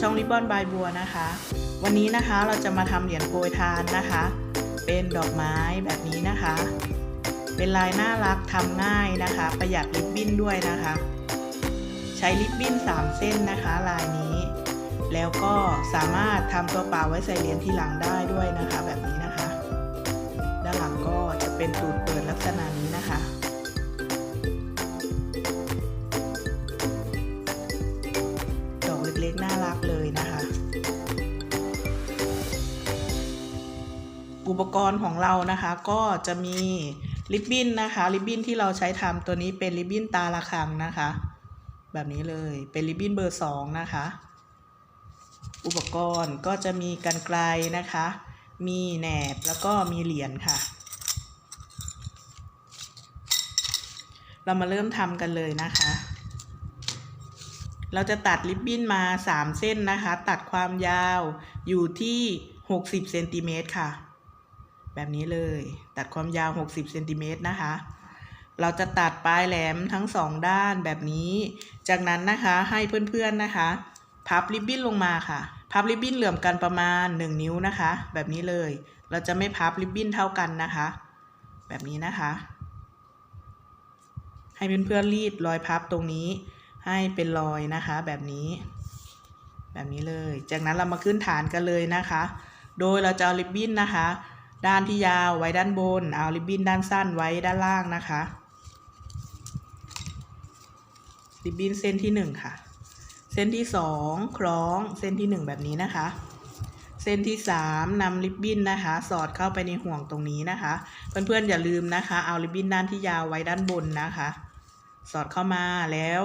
ช่องริบบอนบายบัวนะคะ วันนี้นะคะเราจะมาทำเหรียญโปรยทานนะคะ เป็นดอกไม้แบบนี้นะคะ เป็นลายน่ารักทำง่ายนะคะ ประหยัดริบบิ้นด้วยนะคะ ใช้ริบบิ้น 3 เส้นนะคะลายนี้ แล้วก็สามารถทำตัวเปล่าไว้ใส่เหรียญที่หลังได้ด้วยนะคะ แบบนี้นะคะ ด้านหลังก็จะเป็นตูดเปิดลักษณะนี้นะคะ น่ารักเลยนะคะ อุปกรณ์ของเรานะคะก็จะมีริบบิ้นนะคะริบบิ้นที่เราใช้ทำตัวนี้เป็นริบบิ้นตาละคังนะคะ แบบนี้เลยเป็นริบบิ้นเบอร์สองนะคะ อุปกรณ์ก็จะมีกันไกลนะคะ มีแหนบแล้วก็มีเหรียญค่ะ เรามาเริ่มทำกันเลยนะคะ เราจะตัดริบบิ้นมา 3 เส้นนะคะ ตัดความยาวอยู่ที่ 60เซนติเมตรค่ะ แบบนี้เลย ตัดความยาว 60เซนติเมตรนะคะ เราจะตัดปลายแหลมทั้งสองด้านแบบนี้ จากนั้นนะคะให้เพื่อนๆนะคะ พับริบบิ้นลงมาค่ะ พับริบบิ้นเหลื่อมกันประมาณ 1 นิ้วนะคะ แบบนี้เลย เราจะไม่พับริบบิ้นเท่ากันนะคะ แบบนี้นะคะ ให้เพื่อนๆรีดรอยพับตรงนี้ ให้เป็นรอยนะคะแบบนี้ แบบนี้เลย จากนั้นเรามาขึ้นฐานกันเลยนะคะ โดยเราจะเอาริบบิ้นนะคะ ด้านที่ยาวไว้ด้านบน เอาริบบิ้นด้านสั้นไว้ด้านล่างนะคะ ริบบิ้นเส้นที่หนึ่งค่ะ เส้นที่สองคล้องเส้นที่หนึ่งแบบนี้นะคะเส้นที่สามนำริบบิ้นนะคะ สอดเข้าไปในห่วงตรงนี้นะคะ เพื่อนๆอย่าลืมนะคะ เอาริบบิ้นด้านที่ยาวไว้ด้านบนนะคะ สอดเข้ามาแล้ว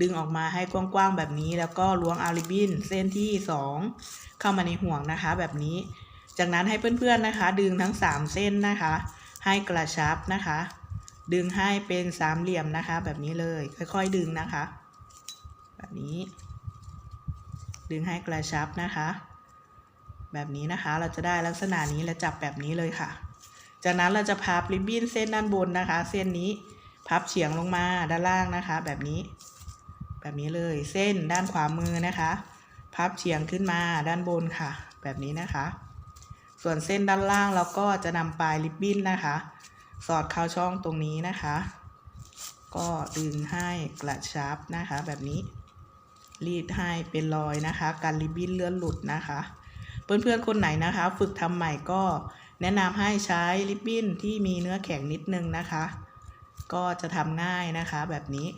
ดึงออกมาให้กว้างๆแบบนี้ แล้วก็ล้วงเอาริบบิ้นเส้นที่สองเข้ามาในห่วงนะคะ แบบนี้ จากนั้นให้เพื่อนๆนะคะ ดึงทั้งสามเส้นนะคะ ให้กระชับนะคะ ดึงให้เป็นสามเหลี่ยมนะคะ แบบนี้เลย ค่อยๆดึงนะคะ แบบนี้ ดึงให้กระชับนะคะ แบบนี้นะคะ เราจะได้ลักษณะนี้และจับแบบนี้เลยค่ะ จากนั้นเราจะพับริบบิ้นเส้นด้านบนนะคะ เส้นนี้พับเฉียงลงมาด้านล่างนะคะ แบบนี้ แบบนี้เลยเส้นด้านขวามือนะคะ พับเฉียงขึ้นมาด้านบนค่ะ แบบนี้นะคะ ส่วนเส้นด้านล่างเราก็จะนำปลายริบบิ้นนะคะ สอดเข้าช่องตรงนี้นะคะ ก็ดึงให้กระชับนะคะ แบบนี้ รีดให้เป็นรอยนะคะ การริบบิ้นเลื่อนหลุดนะคะเพื่อนๆ คนไหนนะคะ ฝึกทำใหม่ก็แนะนำให้ใช้ริบบิ้นที่มีเนื้อแข็งนิดนึงนะคะ ก็จะทำง่ายนะคะแบบนี้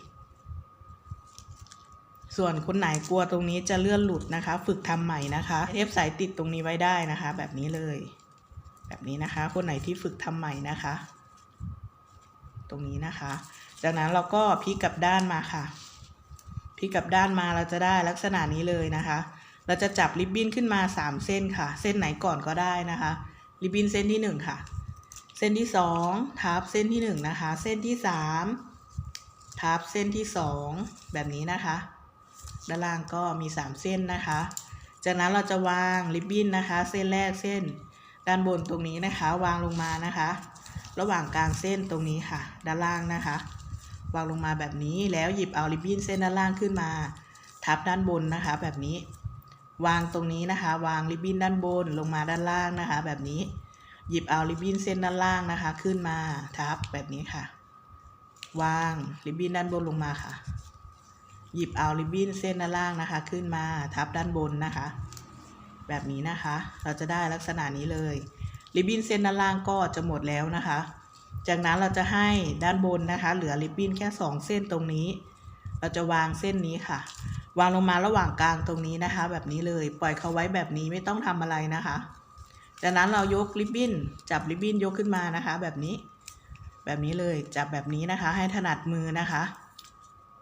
ส่วนคนไหนกลัวตรงนี้จะเลื่อนหลุดนะคะ ฝึกทำใหม่นะคะเทปสายติดตรงนี้ไว้ได้นะคะ แบบนี้เลย แบบนี้นะคะ คนไหนที่ฝึกทำใหม่นะคะ ตรงนี้นะคะ จากนั้นเราก็พลิกกลับด้านมาค่ะพลิกกลับด้านมาเราจะได้ลักษณะนี้เลยนะคะ เราจะจับริบบิ้นขึ้นมาสามเส้นค่ะ เส้นไหนก่อนก็ได้นะคะ ริบบิ้นเส้นที่หนึ่งค่ะ เส้นที่สองทับเส้นที่หนึ่งนะคะ เส้นที่สามทับเส้นที่สองแบบนี้นะคะ ด้านล่างก็มีสามเส้นนะคะ จากนั้นเราจะวางริบบิ้นนะคะ เส้นแรกเส้น ด้านบนตรงนี้นะคะ วางลงมานะคะ ระหว่างกลางเส้นตรงนี้ค่ะ ด้านล่างนะคะ วางลงมาแบบนี้แล้วหยิบเอาริบบิ้นเส้นด้านล่างขึ้นมา ทับด้านบนนะคะ แบบนี้ วางตรงนี้นะคะ วางริบบิ้นด้านบนลงมาด้านล่างนะคะ แบบนี้หยิบเอาริบบิ้นเส้นด้านล่างนะคะ ขึ้นมาทับแบบนี้ค่ะ วางริบบิ้นด้านบนลงมาค่ะ หยิบเอาริบบิ้นเส้นด้านล่างนะคะ ขึ้นมาทับด้านบนนะคะ แบบนี้นะคะ เราจะได้ลักษณะนี้เลย ริบบิ้นเส้นด้านล่างก็จะหมดแล้วนะคะ จากนั้นเราจะให้ด้านบนนะคะ เหลือริบบิ้นแค่สองเส้นตรงนี้ เราจะวางเส้นนี้ค่ะ วางลงมาระหว่างกลางตรงนี้นะคะ แบบนี้เลยปล่อยเขาไว้แบบนี้ไม่ต้องทำอะไรนะคะ จากนั้นเรายกริบบิ้นจับริบบิ้นยกขึ้นมานะคะ แบบนี้ แบบนี้เลยจับแบบนี้นะคะ ให้ถนัดมือนะคะ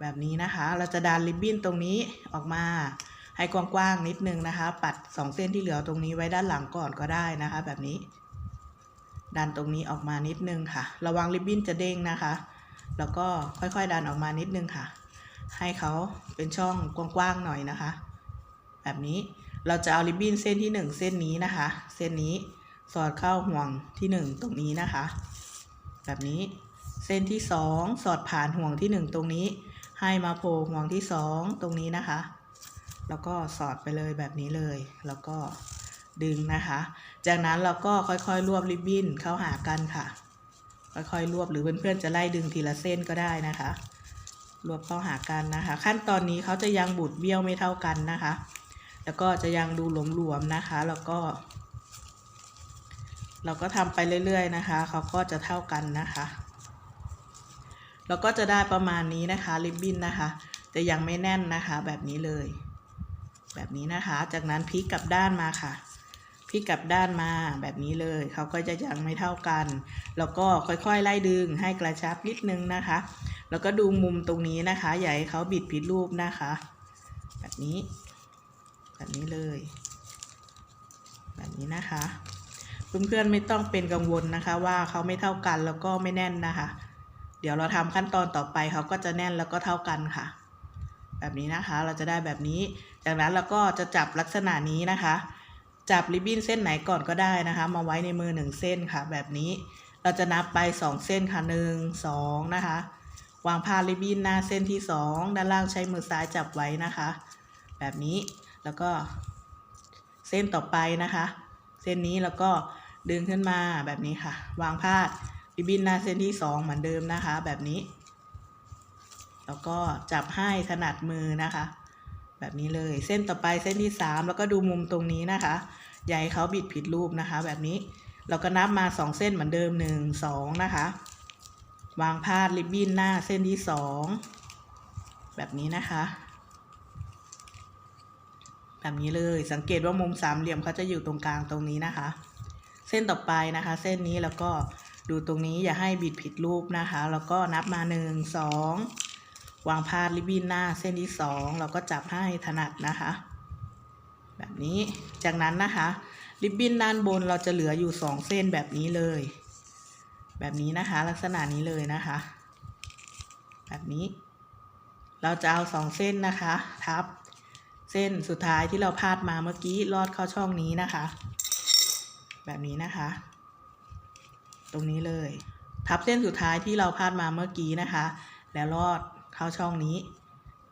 แบบนี้นะคะ เราจะดันริบบิ้นตรงนี้ออกมา ให้กว้างๆนิดนึงนะคะ ปัดสองเส้นที่เหลือตรงนี้ไว้ด้านหลังก่อนก็ได้นะคะ แบบนี้ ดันตรงนี้ออกมานิดนึงค่ะ ระวังริบบิ้นจะเด้งนะคะ แล้วก็ค่อยๆดันออกมานิดนึงค่ะ ให้เขาเป็นช่องกว้างๆหน่อยนะคะ แบบนี้เราจะเอาริบบิ้นเส้นที่หนึ่งเส้นนี้นะคะ เส้นนี้สอดเข้าห่วงที่หนึ่งตรงนี้นะคะ แบบนี้เส้นที่สองสอดผ่านห่วงที่หนึ่งตรงนี้ ให้มาโผล่ห่วงที่สองตรงนี้นะคะ แล้วก็สอดไปเลยแบบนี้เลย แล้วก็ดึงนะคะ จากนั้นเราก็ค่อยๆรวบริบบิ้นเข้าหากันค่ะ ค่อยๆรวบหรือเพื่อนๆจะไล่ดึงทีละเส้นก็ได้นะคะ รวบเข้าหากันนะคะ ขั้นตอนนี้เขาจะยังบุดเบี้ยวไม่เท่ากันนะคะ แล้วก็จะยังดูหลวมๆนะคะ แล้วก็ เราก็ทำไปเรื่อยๆนะคะ เขาก็จะเท่ากันนะคะ แล้วก็จะได้ประมาณนี้นะคะริบบิ้นนะคะ จะยังไม่แน่นนะคะแบบนี้เลย แบบนี้นะคะ จากนั้นพลิกกลับด้านมาค่ะพลิกกลับด้านมาแบบนี้เลยเขาก็จะยังไม่เท่ากัน แล้วก็ค่อยๆ ไล่ดึงให้กระชับนิดนึงนะคะ แล้วก็ดูมุมตรงนี้นะคะอย่าให้เขาบิดผิดรูปนะคะ แบบนี้ แบบนี้เลย แบบนี้นะคะเพื่อนๆไม่ต้องเป็นกังวลนะคะ ว่าเขาไม่เท่ากันแล้วก็ไม่แน่นนะคะ ดี๋ยวเราทำขั้นตอนต่อไปเขาก็จะแน่นแล้วก็เท่ากันค่ะ แบบนี้นะคะเราจะได้แบบนี้ จากนั้นเราก็จะจับลักษณะนี้นะคะ จับริบบิ้นเส้นไหนก่อนก็ได้นะคะ มาไว้ในมือหนึ่งเส้นค่ะ แบบนี้เราจะนับไปสองเส้นค่ะหนึ่งสองนะคะ วางผ้าริบบิ้นหน้าเส้นที่สองด้านล่างใช้มือซ้ายจับไว้นะคะ แบบนี้แล้วก็เส้นต่อไปนะคะ เส้นนี้แล้วก็ดึงขึ้นมาแบบนี้ค่ะ วางพาด ริบบิ้นหน้าเส้นที่สองเหมือนเดิมนะคะ แบบนี้ แล้วก็จับให้ถนัดมือนะคะ แบบนี้เลยเส้นต่อไปเส้นที่สามแล้วก็ดูมุมตรงนี้นะคะอย่าให้เขาบิดผิดรูปนะคะ แบบนี้เราก็นับมาสองเส้นเหมือนเดิมหนึ่งสองนะคะ วางพาดริบบิ้นหน้าเส้นที่สองแบบนี้นะคะแบบนี้เลยสังเกตว่ามุมสามเหลี่ยมเขาจะอยู่ตรงกลางตรงนี้นะคะ เส้นต่อไปนะคะ เส้นนี้แล้วก็ ดูตรงนี้อย่าให้บิดผิดรูปนะคะ แล้วก็นับมาหนึ่งสองวางพาดริบบิ้นหน้าเส้นที่สองเราก็จับให้ถนัดนะคะ แบบนี้จากนั้นนะคะ ริบบิ้นด้านบนเราจะเหลืออยู่สองเส้นแบบนี้เลย แบบนี้นะคะ ลักษณะนี้เลยนะคะ แบบนี้ เราจะเอาสองเส้นนะคะ ทับเส้นสุดท้ายที่เราพาดมาเมื่อกี้ลอดเข้าช่องนี้นะคะ แบบนี้นะคะ รงนี้เลยทับเส้นสุดท้ายที่เราพาดมาเมื่อกี้นะคะ แล้วลอดเข้าช่องนี้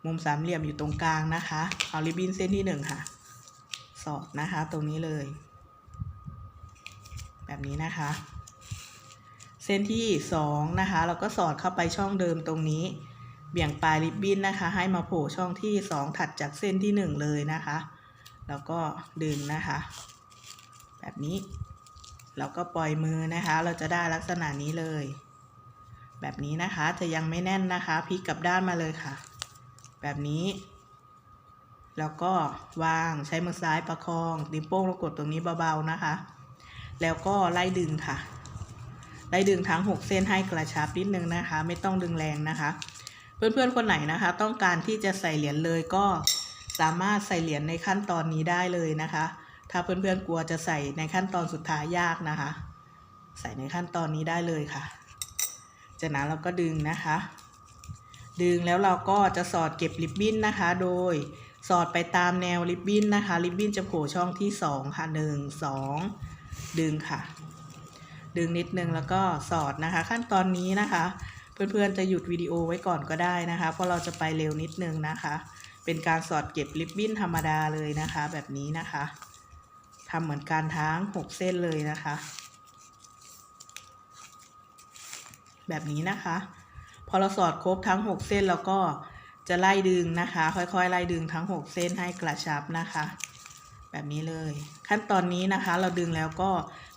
มุมสามเหลี่ยมอยู่ตรงกลางนะคะ เอาริบบิ้นเส้นที่หนึ่งค่ะ สอดนะคะตรงนี้เลย แบบนี้นะคะ เส้นที่สองนะคะ เราก็สอดเข้าไปช่องเดิมตรงนี้ เบี่ยงปลายริบบิ้นนะคะ ให้มาโผล่ช่องที่สองถัดจากเส้นที่หนึ่งเลยนะคะ แล้วก็ดึงนะคะ แบบนี้ เราก็ปล่อยมือนะคะ เราจะได้ลักษณะนี้เลย แบบนี้นะคะจะยังไม่แน่นนะคะพลิกกลับด้านมาเลยค่ะ แบบนี้ แล้วก็วางใช้มือซ้ายประคองนิ้วโป้งแล้วกดตรงนี้เบาๆนะคะ แล้วก็ไล่ดึงค่ะ ไล่ดึงทั้ง 6 เส้นให้กระชับนิดนึงนะคะ ไม่ต้องดึงแรงนะคะ เพื่อนๆคนไหนนะคะ ต้องการที่จะใส่เหรียญเลยก็สามารถใส่เหรียญในขั้นตอนนี้ได้เลยนะคะ ถ้าเพื่อนๆกลัวจะใส่ในขั้นตอนสุดท้ายยากนะคะ ใส่ในขั้นตอนนี้ได้เลยค่ะ จากนั้นเราก็ดึงนะคะ ดึงแล้วเราก็จะสอดเก็บริบบิ้นนะคะ โดยสอดไปตามแนวริบบิ้นนะคะริบบิ้นจะโผล่ช่องที่สองค่ะหนึ่งสองดึงค่ะ ดึงนิดนึงแล้วก็สอดนะคะ ขั้นตอนนี้นะคะ เพื่อนๆจะหยุดวิดีโอไว้ก่อนก็ได้นะคะ เพราะเราจะไปเร็วนิดนึงนะคะ เป็นการสอดเก็บริบบิ้นธรรมดาเลยนะคะ แบบนี้นะคะ ทำเหมือนการทั้งหกเส้นเลยนะคะ แบบนี้นะคะ พอเราสอดครบทั้ง6เส้นแล้วก็จะไล่ดึงนะคะ ค่อยๆ ไล่ดึงทั้ง6เส้นให้กระชับนะคะ แบบนี้เลย ขั้นตอนนี้นะคะ เราดึงแล้วก็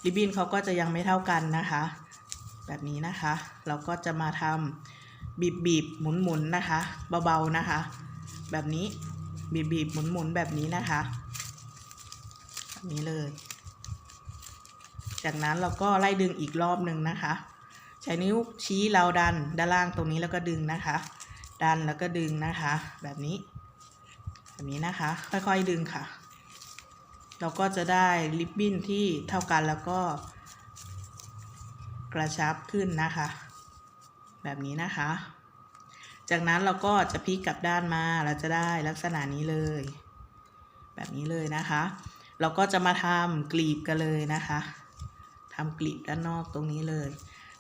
ริบบิ้นเขาก็จะยังไม่เท่ากันนะคะ แบบนี้นะคะ เราก็จะมาทำบีบบีบหมุนหมุนนะคะ เบาๆนะคะ แบบนี้บีบบีบหมุนหมุนแบบนี้นะคะ แบบนี้เลย จากนั้นเราก็ไล่ดึงอีกรอบหนึ่งนะคะ ใช้นิ้วชี้เราดันด้านล่างตรงนี้แล้วก็ดึงนะคะ ดันแล้วก็ดึงนะคะ แบบนี้ แบบนี้นะคะ ค่อยๆดึงค่ะ เราก็จะได้ริบบิ้นที่เท่ากันแล้วก็กระชับขึ้นนะคะ แบบนี้นะคะ จากนั้นเราก็จะพลิกกลับด้านมาเราจะได้ลักษณะนี้เลย แบบนี้เลยนะคะ เราก็จะมาทำกลีบกันเลยนะคะทำกลีบด้านนอกตรงนี้เลย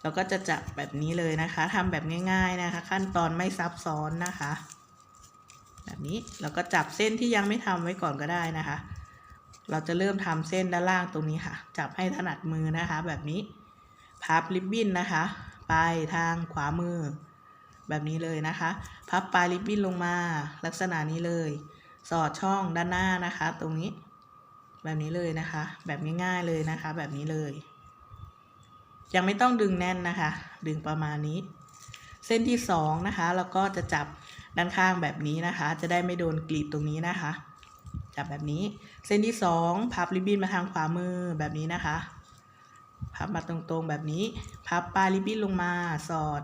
เราก็จะจับแบบนี้เลยนะคะทำแบบง่ายๆนะคะ ขั้นตอนไม่ซับซ้อนนะคะ แบบนี้แล้วก็จับเส้นที่ยังไม่ทำไว้ก่อนก็ได้นะคะ เราจะเริ่มทำเส้นด้านล่างตรงนี้ค่ะ จับให้ถนัดมือนะคะ แบบนี้พับริบบิ้นนะคะ ไปทางขวามือ แบบนี้เลยนะคะ พับปลายริบบิ้นลงมา ลักษณะนี้เลย สอดช่องด้านหน้านะคะ ตรงนี้ แบบนี้เลยนะคะ แบบง่ายๆเลยนะคะ แบบนี้เลย ยังไม่ต้องดึงแน่นนะคะ ดึงประมาณนี้ เส้นที่สองนะคะแล้วก็จะจับด้านข้างแบบนี้นะคะ จะได้ไม่โดนกลีบตรงนี้นะคะ จับแบบนี้ เส้นที่สองพับริบบิ้นมาทางขวามือแบบนี้นะคะ พับมาตรงๆแบบนี้ พับปลายริบบิ้นลงมาสอด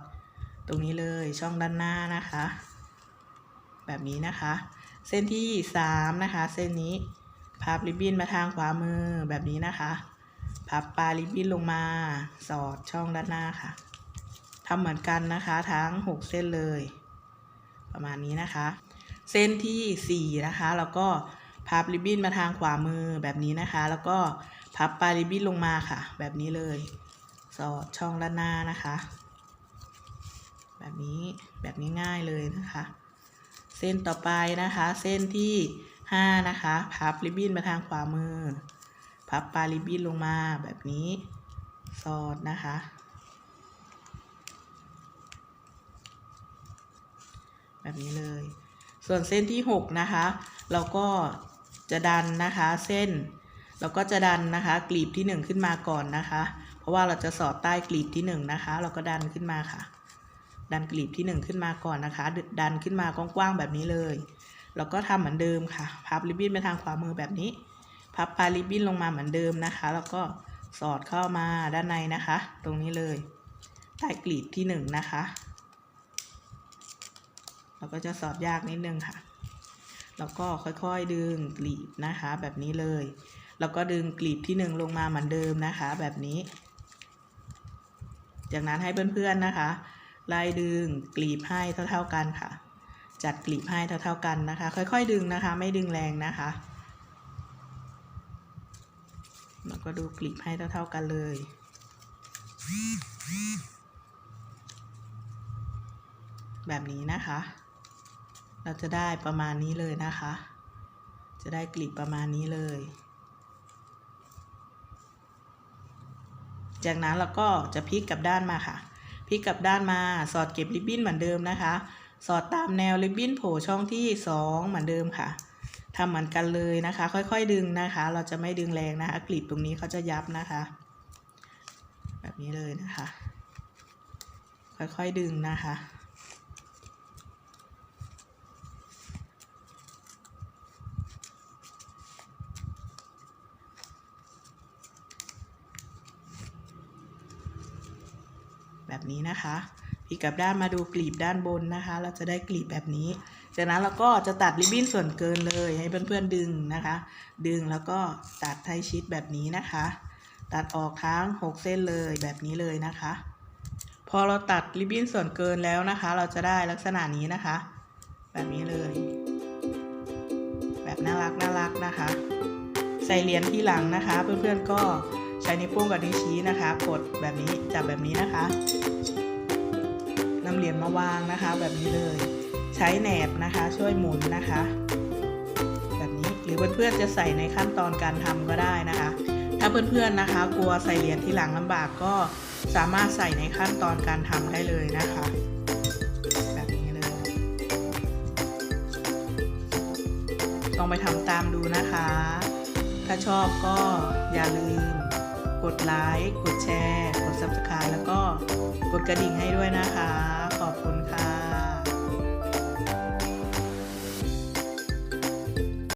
ตรงนี้เลยช่องด้านหน้านะคะ แบบนี้นะคะ เส้นที่สามนะคะ เส้นนี้ พับริบบิ้นมาทางขวามือแบบนี้นะคะ พับปลายริบบิ้นลงมา สอดช่องด้านหน้าค่ะทำเหมือนกันนะคะทั้งหกเส้นเลย ประมาณนี้นะคะ เส้นที่สี่นะคะ แล้วก็พับริบบิ้นมาทางขวามือแบบนี้นะคะ แล้วก็พับปลายริบบิ้นลงมาค่ะ แบบนี้เลย สอดช่องด้านหน้านะคะ แบบนี้แบบนี้ง่ายเลยนะคะ เส้นต่อไปนะคะ เส้นที่ ห้านะคะพับริบบิ้นมาทางขวามือ พับปลาริบบิ้นลงมาแบบนี้ สอดนะคะ แบบนี้เลย ส่วนเส้นที่หกนะคะ เราก็จะดันนะคะเส้น เราก็จะดันนะคะกลีบที่หนึ่งขึ้นมาก่อนนะคะ เพราะว่าเราจะสอดใต้กลีบที่หนึ่งนะคะ เราก็ดันขึ้นมาค่ะ ดันกลีบที่หนึ่งขึ้นมาก่อนนะคะ ดันขึ้นมากว้างๆแบบนี้เลย เราก็ทำเหมือนเดิมค่ะ พับริบบิ้นไปทางขวามือแบบนี้ พับปลายริบบิ้นลงมาเหมือนเดิมนะคะ แล้วก็สอดเข้ามาด้านในนะคะ ตรงนี้เลยใต้กลีบที่หนึ่งนะคะเราก็จะสอดยากนิดนึงค่ะ แล้วก็ค่อยๆดึงกลีบนะคะ แบบนี้เลย แล้วก็ดึงกลีบที่หนึ่งลงมาเหมือนเดิมนะคะ แบบนี้ จากนั้นให้เพื่อนๆนะคะ ไล่ดึงกลีบให้เท่าๆกันค่ะ จัดกลีบให้เท่าๆกันนะคะ ค่อยๆดึงนะคะ ไม่ดึงแรงนะคะแล้วก็ดูกลีบให้เท่าๆกันเลย แบบนี้นะคะ เราจะได้ประมาณนี้เลยนะคะ จะได้กลีบประมาณนี้เลย จากนั้นเราก็จะพลิกกลับด้านมาค่ะพลิกกลับด้านมาสอดเก็บริบบิ้นเหมือนเดิมนะคะ สอดตามแนวริบบิ้นโผล่ช่องที่สองเหมือนเดิมค่ะทำเหมือนกันเลยนะคะ ค่อยๆดึงนะคะ เราจะไม่ดึงแรงนะคะกลีบตรงนี้เขาจะยับนะคะ แบบนี้เลยนะคะ ค่อยๆดึงนะคะแบบนี้นะคะ กกลับด้านมาดูกลีบด้านบนนะคะ เราจะได้กลีบแบบนี้ จากนั้นเราก็จะตัดริบบิ้นส่วนเกินเลยให้เพื่อนๆดึงนะคะ ดึงแล้วก็ตัดให้ชิดแบบนี้นะคะ ตัดออกทั้ง 6 เส้นเลยแบบนี้เลยนะคะ พอเราตัดริบบิ้นส่วนเกินแล้วนะคะ เราจะได้ลักษณะนี้นะคะ แบบนี้เลย แบบน่ารักน่ารักนะคะ ใส่เหรียญที่หลังนะคะ เพื่อนๆก็ใช้นิ้วโป้งกับนิ้วชี้นะคะ กดแบบนี้จับแบบนี้นะคะำเหรียญมาวางนะคะ แบบนี้เลย ใช้แหนบนะคะช่วยหมุนนะคะ แบบนี้หรือเพื่อนๆจะใส่ในขั้นตอนการทำก็ได้นะคะ ถ้าเพื่อนๆนะคะ กลัวใส่เหรียญที่หลังลำบากก็สามารถใส่ในขั้นตอนการทำได้เลยนะคะแบบนี้เลยลองไปทำตามดูนะคะ ถ้าชอบก็อย่าลืม กดไลค์ กดแชร์ กด subscribe แล้วก็กดกระดิ่งให้ด้วยนะคะ